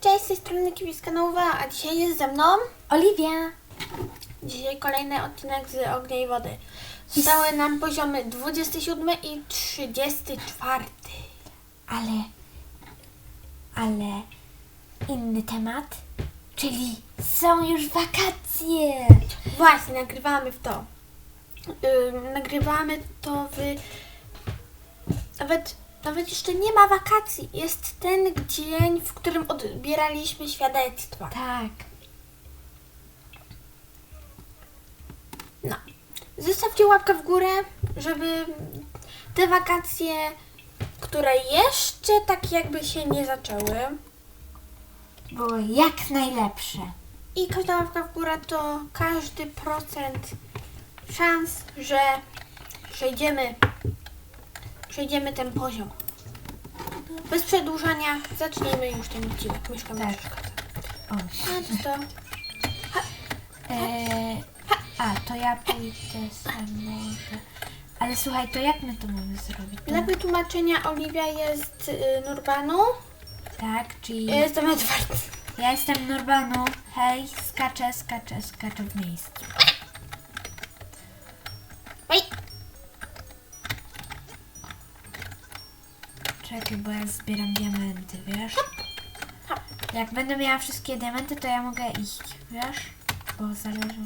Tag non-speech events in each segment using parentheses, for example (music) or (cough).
Cześć, z tej strony Kibiska Nowa, a dzisiaj jest ze mną Oliwia. dzisiaj kolejny odcinek z Ognia i Wody. Zostały nam poziomy 27 i 34. Ale, ale inny temat, czyli są już wakacje. Właśnie, nagrywamy w to. Ym, nagrywamy to w... Nawet, nawet jeszcze nie ma wakacji. Jest ten dzień, w którym odbieraliśmy świadectwa. Tak. No. Zostawcie łapkę w górę, żeby te wakacje, które jeszcze tak jakby się nie zaczęły, Było jak najlepsze. i każda łapka w górę to każdy procent szans, że przejdziemy, przejdziemy ten poziom. Bez przedłużania zacznijmy już ten odcinek. Myszka Tak. przeszkadza. O. A to, E, a, to ja pójdę sam może. Ale słuchaj, to jak my to mamy zrobić? dla wytłumaczenia Oliwia jest y, Nurbanu, Tak, czyli ja jestem Edward. ja jestem Norbanu. Hej, skaczę, skaczę, skaczę w miejscu. Czekaj, bo ja zbieram diamenty, wiesz? Jak będę miała wszystkie diamenty, to ja mogę iść, wiesz? Bo zależy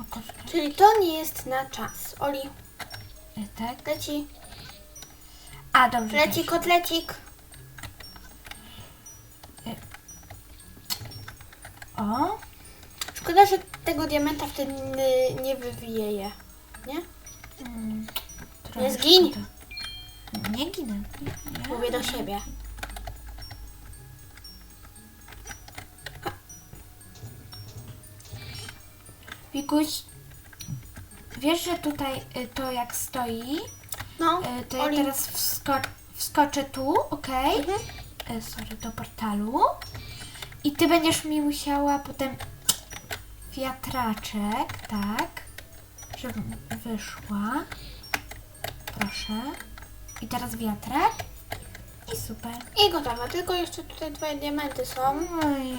o kosztach. Czyli to nie jest na czas. Oli, E, Tak? leci, A, dobrze. leci dobrze. kotlecik. O, Szkoda, że tego diamenta wtedy nie, wywieje. Nie? mm, trochę Nie zgiń. szkoda. Nie ginę. Mówię do siebie. Wikuś, wiesz, że tutaj y, to jak stoi, No, y, to ja Oli. teraz wsko- wskoczę tu, okej? Mhm. E, sorry, do portalu. I ty będziesz mi musiała potem wiatraczek, tak, żeby wyszła. Proszę. I teraz wiatrak. I super. I gotowe. Tylko jeszcze tutaj twoje diamenty są. No i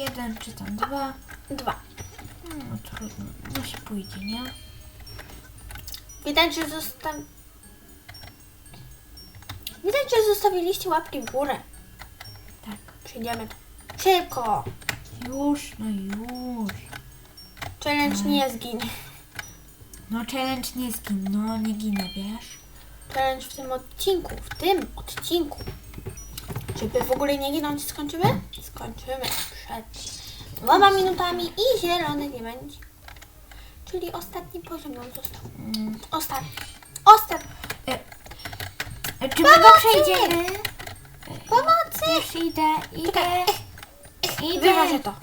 jeden czy tam dwa. Dwa. No trudno. No się pójdzie, nie? Widać, że zostaw... Widać, że zostawiliście łapki w górę. Tak. Przyjdziemy. Szybko. Już, no już. Challenge nie zginie. No challenge nie zgin, no nie ginę, wiesz? Challenge w tym odcinku. W tym odcinku. Żeby w ogóle nie ginąć, skończymy? Skończymy przed dwoma minutami i zielony diament. Czyli ostatni poziom nam został. Mm. Ostatni. Ostatni. E, Czy my go przejdziemy? Pomocy! Już idę, idę. Idę. To.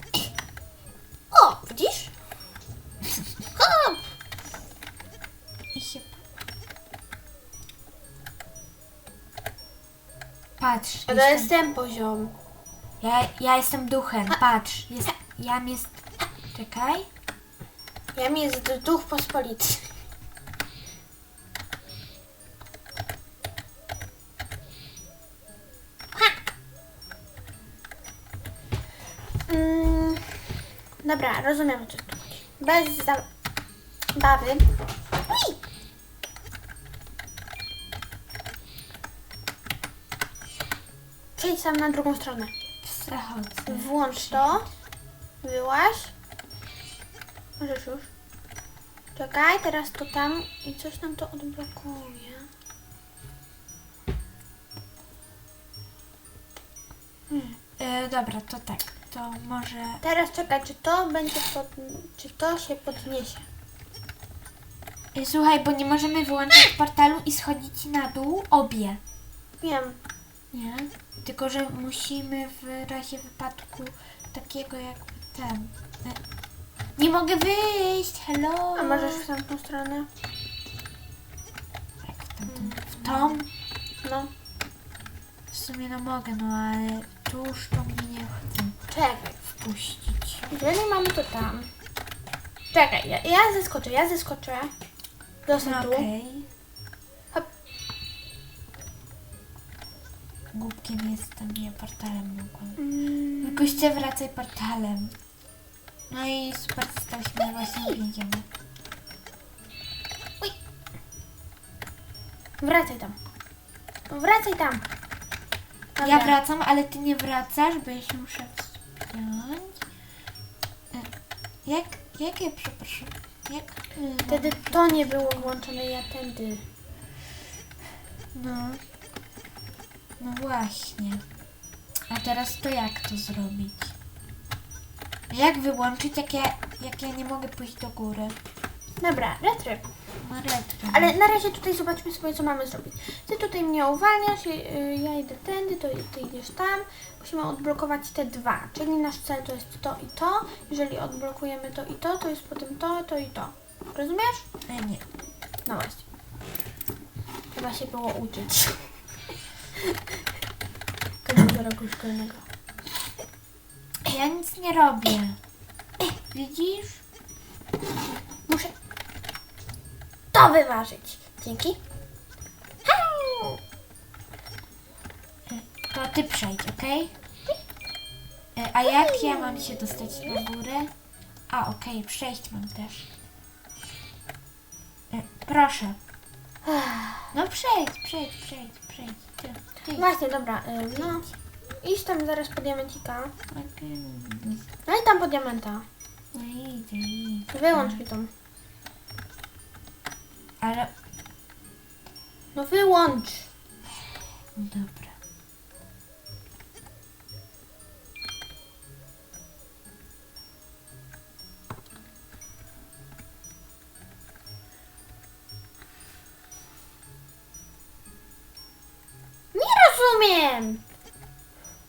Patrz, A to jestem, jest ten poziom. ja, ja jestem duchem, patrz, jest, jam jest, czekaj, Jam jest duch pospolity. Mm, dobra, rozumiem o co tu chodzi. Bez zabawy. Przejdź sam na drugą stronę. Włącz to. Wyłaź. Możesz już. Czekaj, teraz to tam i coś nam to odblokuje. E, dobra, to tak, to może, Teraz czekaj, czy to będzie pod... czy to się podniesie. e, słuchaj, bo nie możemy wyłączyć portalu i schodzić na dół obie, Wiem. Nie? Tylko, że musimy w razie wypadku takiego jakby ten, e, nie mogę wyjść, hello. A możesz w tamtą stronę? Tak, w tamtą, w tą, No. w sumie no mogę, no ale tuż to mnie nie chcą Czekaj. wpuścić. Jeżeli mamy to tam. Czekaj, ja, ja zeskoczę, ja zeskoczę. Zostań No tu. okej. Głupkiem jestem, nie portalem mogłem. Mm. Goście wracaj portalem. No i super staliśmy właśnie więziemy. Wracaj tam. Wracaj tam. Ja Dobra. wracam, ale ty nie wracasz, bo ja się muszę wspiąć. E, Jak, jakie, przepraszam, jak... y, Wtedy to nie było włączone, ja tędy. No. No właśnie. A teraz to jak to zrobić? Jak wyłączyć, jak ja, jak ja nie mogę pójść do góry? Dobra, retry. Ma retro. Ale na razie tutaj zobaczmy sobie, co mamy zrobić. Ty tutaj mnie uwalniasz, y, ja idę tędy, to ty idziesz tam. Musimy odblokować te dwa, czyli nasz cel to jest to i to. Jeżeli odblokujemy to i to, to jest potem to, to i to. Rozumiesz? E, nie. No właśnie. Trzeba się było uczyć. Każdego roku szkolnego. Ja nic nie robię. Widzisz? Muszę to wyważyć. Dzięki. Hau! To ty przejdź, okej? E, A jak ja mam się dostać na górę? A, okej, przejść mam też. E, Proszę. No przejdź, przejdź, przejdź, przejdź. Właśnie, dobra. y, No, idź tam zaraz po diamencika. No i tam po diamenta. No idzie, idzie. Wyłącz mi tą. Ale, No wyłącz. dobra. Rozumiem.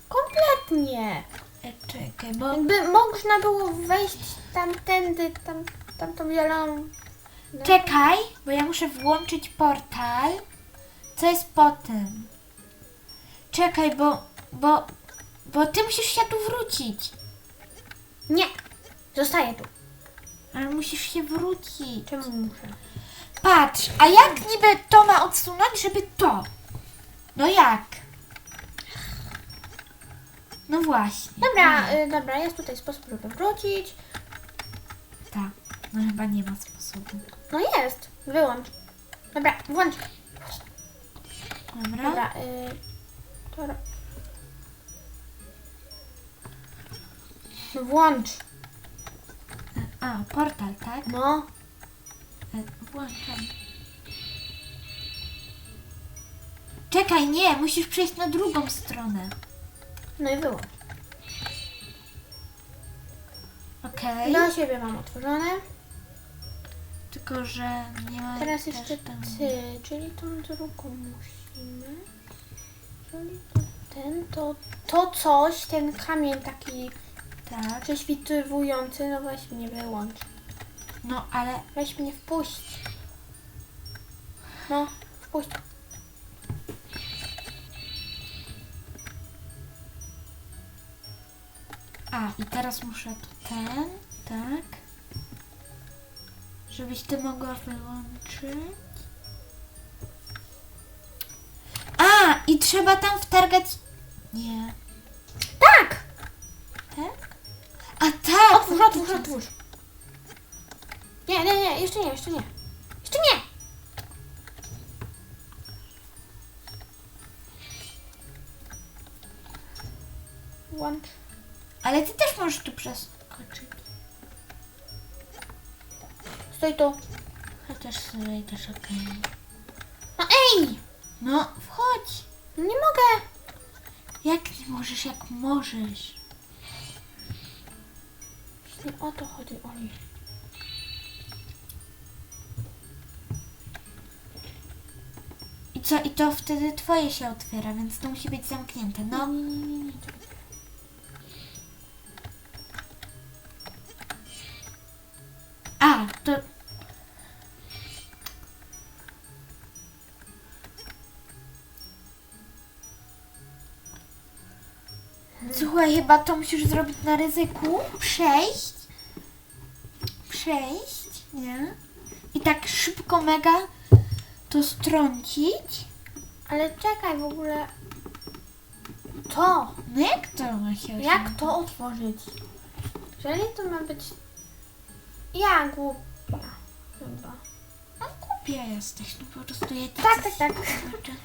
Kompletnie. E, czekaj, bo... Jakby można było wejść tamtędy, tam, tamtą zieloną. No. Czekaj, bo ja muszę włączyć portal. Co jest potem? Czekaj, bo... Bo... Bo ty musisz się tu wrócić. Nie. Zostaję tu. Ale musisz się wrócić. Czemu muszę? Patrz, a jak niby to ma odsunąć, żeby to? No jak? No właśnie. Dobra, y, dobra, jest tutaj sposób, żeby wrócić. Tak, no chyba nie ma sposobu. No jest. Wyłącz. Dobra, włącz. Dobra. Dobra, y, to... ro- No włącz. A, portal, tak? No. E, Włączam. Czekaj, nie, musisz przejść na drugą stronę. No i wyłącz. Okej. Dla siebie mam otworzone. Tylko, że nie ma. Teraz też jeszcze tam- ty, czyli tą drugą musimy. Czyli to ten, to, to coś, ten kamień taki Tak. prześwitywujący, no weź mnie wyłącz. No, ale. Weź mnie wpuść. No, wpuść. A, i teraz muszę tu ten, tak. Żebyś ty mogła wyłączyć. A, i trzeba tam wtargać. Nie. Tak! Tak? A tak! Otwórz, otwórz, otwórz. Nie, nie, nie, jeszcze nie, jeszcze nie. Jeszcze nie! Włącz. Ale ty też możesz tu przeskoczyć. Stoi tu. Chociaż sobie też okej. No ej! No, wchodź. No nie mogę. Jak nie możesz, jak możesz. Właśnie o to chodzi, Oli. I co? I to wtedy twoje się otwiera, więc to musi być zamknięte. No. Nie, nie, nie, nie. czekaj. Chyba to musisz zrobić na ryzyku. Przejść. Przejść, nie? I tak szybko, mega to strącić. Ale czekaj w ogóle. To. No jak to ma się Jak osiągnąć? to otworzyć? Jeżeli to ma być... Ja głupia. Chyba. No głupia jesteś, no po prostu ja Tak, coś tak, tak.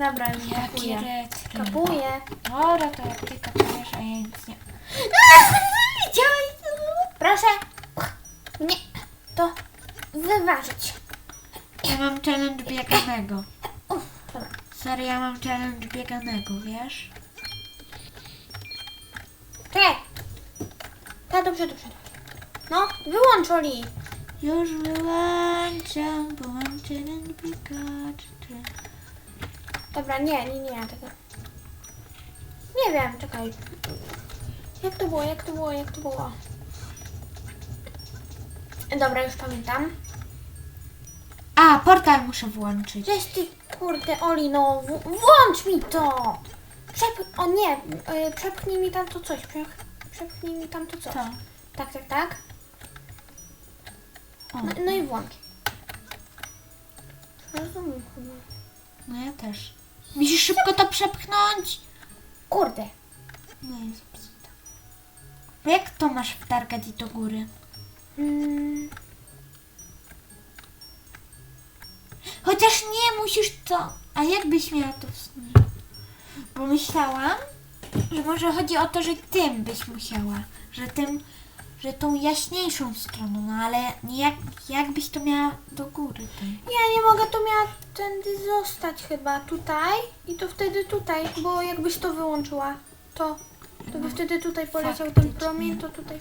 Dobra, już kapuję. Kapuję. Dobra, to jak ty kapujesz, a ja nic nie... (laughs) Widziałeś? Proszę. Nie. To wyważyć. Ja mam challenge bieganego. Sorry, ja mam challenge bieganego, wiesz? Czekaj. Tak, dobrze, dobrze. No, wyłącz Oli. Już wyłączam, bo mam challenge biegacz. Dobra, nie, nie, nie, tego. Nie wiem, czekaj. Jak to było, jak to było, jak to było? Dobra, już pamiętam. A, portal muszę włączyć. Gdzieś ty, kurde, Oli, no, w- włącz mi to! Przep... O nie, y, przepchnij mi tam to coś, przep... przepchnij mi tam to coś. Co? Tak, tak, tak. O, No, no i włącz. Rozumiem chyba. no ja też. Musisz szybko to przepchnąć. Kurde. No i zepsute. Jak to masz wtargać i do góry? Mm, Chociaż nie musisz to. A jakbyś miała to w sumie? Bo myślałam, że może chodzi o to, że tym byś musiała. Że tym, że tą jaśniejszą stroną, no ale nie jak, jakbyś to miała do góry tej. ja nie mogę, to miała tędy zostać chyba tutaj i to wtedy tutaj, bo jakbyś to wyłączyła, to, to by wtedy tutaj poleciał ten Faktycznie. promień, to tutaj.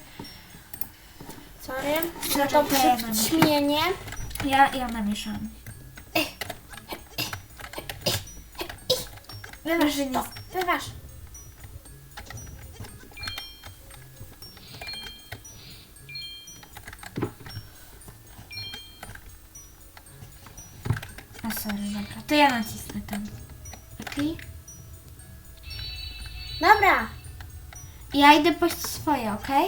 Sorry, za Sorry, to to ja mam- przyćmienie. Ja, ja namieszałam. Wyważ to, wyważ. To ja nacisnę tam. Okej? Dobra, Ja idę po swoje, okej?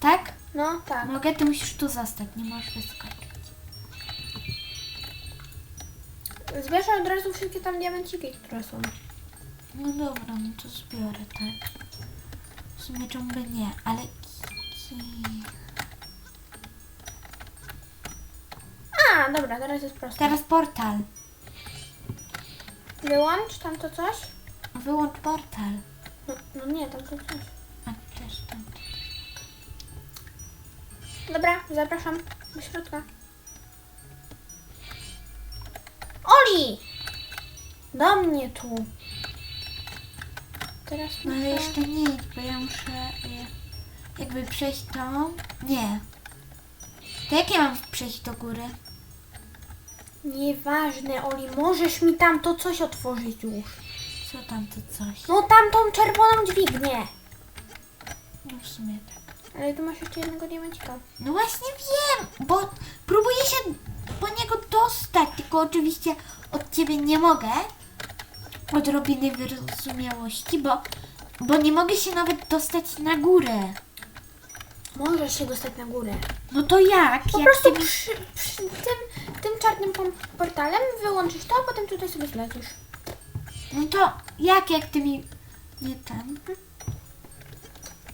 Tak? no tak. Mogę? Ty musisz tu zostać, nie możesz wyskoczyć. Zbierz od razu wszystkie tam diamenciki, które są. No dobra, no to zbiorę, tak? W sumie czemu by nie, ale... ki- A, dobra, teraz jest proste. Teraz portal. Wyłącz tam to coś. Wyłącz portal. No, no nie, tam to coś. A też tam. Dobra, zapraszam do środka. Oli! Do mnie tu. Teraz No ale muszę... jeszcze idź, bo ja muszę je, jakby przejść tą... Nie. To jak ja mam przejść do góry? Nieważne, Oli, możesz mi tam to coś otworzyć już. Co tam to coś? No tamtą czerwoną dźwignię. No w sumie tak. Ale tu masz jeszcze jednego diamencika. No właśnie wiem, bo próbuję się po niego dostać, tylko oczywiście od ciebie nie mogę. Odrobiny wyrozumiałości, bo, bo nie mogę się nawet dostać na górę. Możesz się dostać na górę. No to jak? Po jak prostu ty przy, przy tym, tym czarnym portalem wyłączysz to, a potem tutaj sobie zlecisz. No to jak, jak ty mi... Nie ten.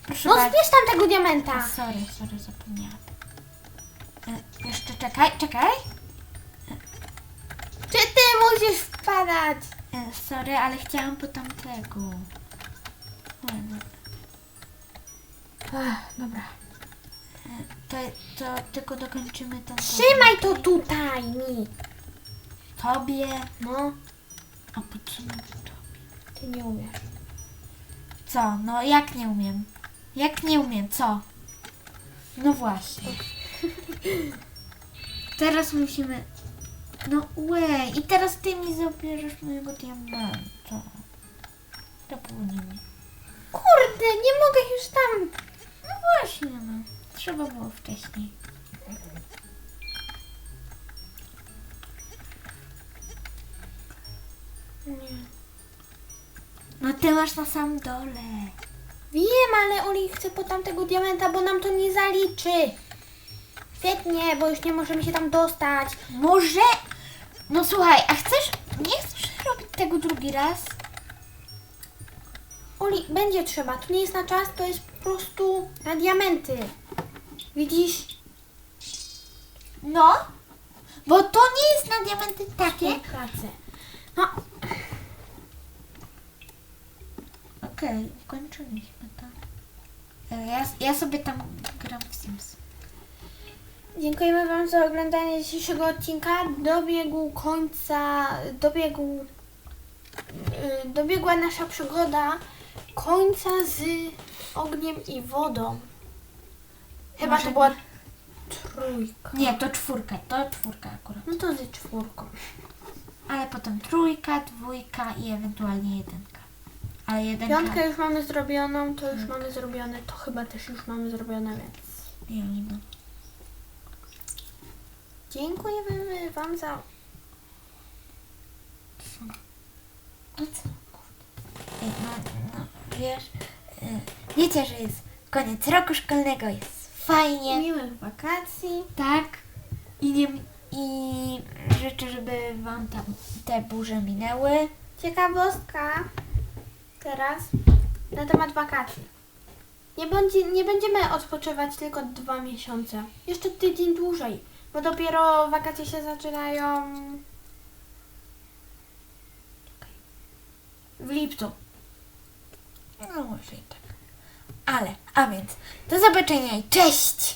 Proszę No zbierz tam tego diamenta. A, sorry, sorry, zapomniałam. E, jeszcze czekaj, czekaj. Czy ty musisz wpadać? E, sorry, ale chciałam po tamtego. Ładno. Ach, dobra. To, to tylko dokończymy ten. Trzymaj to tutaj mi. Tobie. No, A po co mi to? ty nie umiesz. Co? No jak nie umiem? Jak nie umiem? Co? No właśnie. (laughs) Teraz musimy... No łej. I teraz ty mi zabierzesz mojego diamanta. To mi. Kurde, nie mogę już tam. No właśnie, no. Trzeba było wcześniej. Nie. No ty masz na samym dole. Wiem, ale Oli chce po tamtego diamenta, bo nam to nie zaliczy. Świetnie, bo już nie możemy się tam dostać. Może... No słuchaj, a chcesz... Nie chcesz robić tego drugi raz? Oli, będzie trzeba. To nie jest na czas, to jest po prostu na diamenty. Widzisz? No, bo to nie jest na diamenty takie. Pracę. No, Okej, ukończyliśmy to. E, Ja, ja sobie tam gram w Sims. dziękujemy Wam za oglądanie dzisiejszego odcinka. Dobiegł końca, dobiegł, yy, dobiegła nasza przygoda końca z ogniem i wodą. Chyba Może to była nie. trójka. Nie, to czwórka, to czwórka akurat. No to z czwórką. Ale potem trójka, dwójka i ewentualnie jedynka. Ale jedynka... Piątkę już mamy zrobioną, to już mamy zrobione, to chyba też już mamy zrobione, więc Jolino. dziękujemy Wam za No co? Ej, no, no, wiesz, e, wiecie, że jest koniec roku szkolnego, jest fajnie. miłych wakacji. Tak. I, nie, I życzę, żeby wam tam te burze minęły. Ciekawostka teraz na temat wakacji. Nie, będzie, nie będziemy odpoczywać tylko dwa miesiące. Jeszcze tydzień dłużej, bo dopiero wakacje się zaczynają w lipcu. No i tak. Ale, a więc, do zobaczenia i cześć!